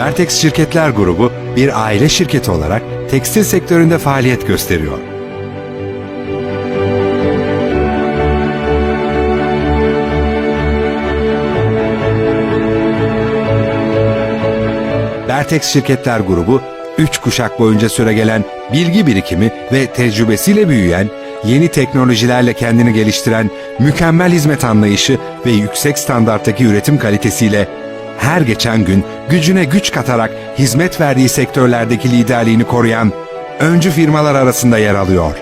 Bertex Şirketler Grubu bir aile şirketi olarak tekstil sektöründe faaliyet gösteriyor. Bertex Şirketler Grubu, üç kuşak boyunca süregelen bilgi birikimi ve tecrübesiyle büyüyen, yeni teknolojilerle kendini geliştiren, mükemmel hizmet anlayışı ve yüksek standarttaki üretim kalitesiyle her geçen gün gücüne güç katarak hizmet verdiği sektörlerdeki liderliğini koruyan öncü firmalar arasında yer alıyor.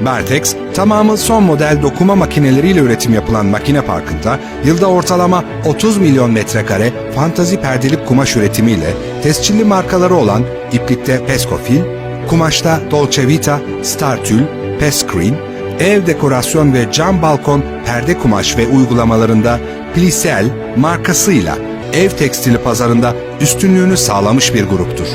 Bertex, tamamı son model dokuma makineleriyle üretim yapılan makine parkında yılda ortalama 30 milyon metrekare fantazi perdelik kumaş üretimiyle tescilli markaları olan iplikte Pescofil, kumaşta Dolce Vita, Star Tül, Pescreen, ev dekorasyon ve cam balkon perde kumaş ve uygulamalarında Plisel markasıyla ev tekstili pazarında üstünlüğünü sağlamış bir gruptur.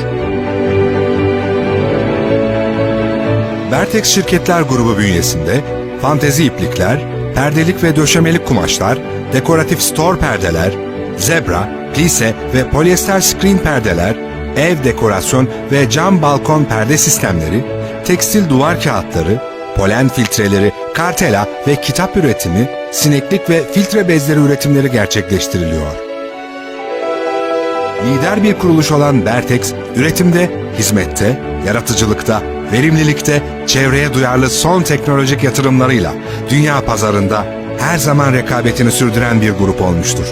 Bertex Şirketler Grubu bünyesinde fantezi iplikler, perdelik ve döşemelik kumaşlar, dekoratif store perdeler, zebra, plise ve polyester screen perdeler, ev dekorasyon ve cam balkon perde sistemleri, tekstil duvar kağıtları, polen filtreleri, kartela ve kitap üretimi, sineklik ve filtre bezleri üretimleri gerçekleştiriliyor. Lider bir kuruluş olan Bertex, üretimde, hizmette, yaratıcılıkta, verimlilikte, çevreye duyarlı son teknolojik yatırımlarıyla dünya pazarında her zaman rekabetini sürdüren bir grup olmuştur.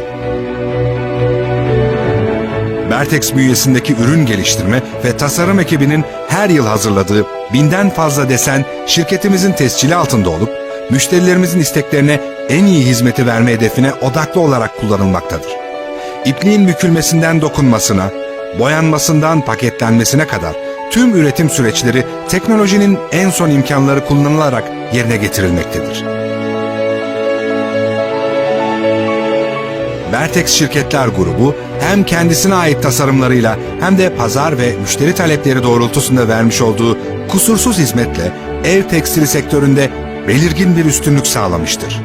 Bertex bünyesindeki ürün geliştirme ve tasarım ekibinin her yıl hazırladığı binden fazla desen şirketimizin tescili altında olup, müşterilerimizin isteklerine en iyi hizmeti verme hedefine odaklı olarak kullanılmaktadır. İpliğin bükülmesinden dokunmasına, boyanmasından paketlenmesine kadar tüm üretim süreçleri teknolojinin en son imkanları kullanılarak yerine getirilmektedir. Bertex Şirketler Grubu hem kendisine ait tasarımlarıyla hem de pazar ve müşteri talepleri doğrultusunda vermiş olduğu kusursuz hizmetle ev tekstili sektöründe belirgin bir üstünlük sağlamıştır.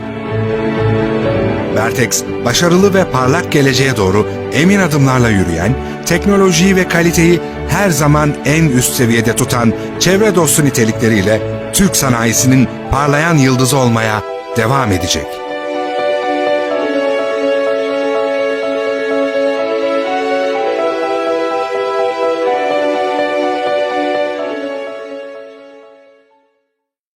Bertex, başarılı ve parlak geleceğe doğru emin adımlarla yürüyen, teknolojiyi ve kaliteyi her zaman en üst seviyede tutan çevre dostu nitelikleriyle Türk sanayisinin parlayan yıldızı olmaya devam edecek.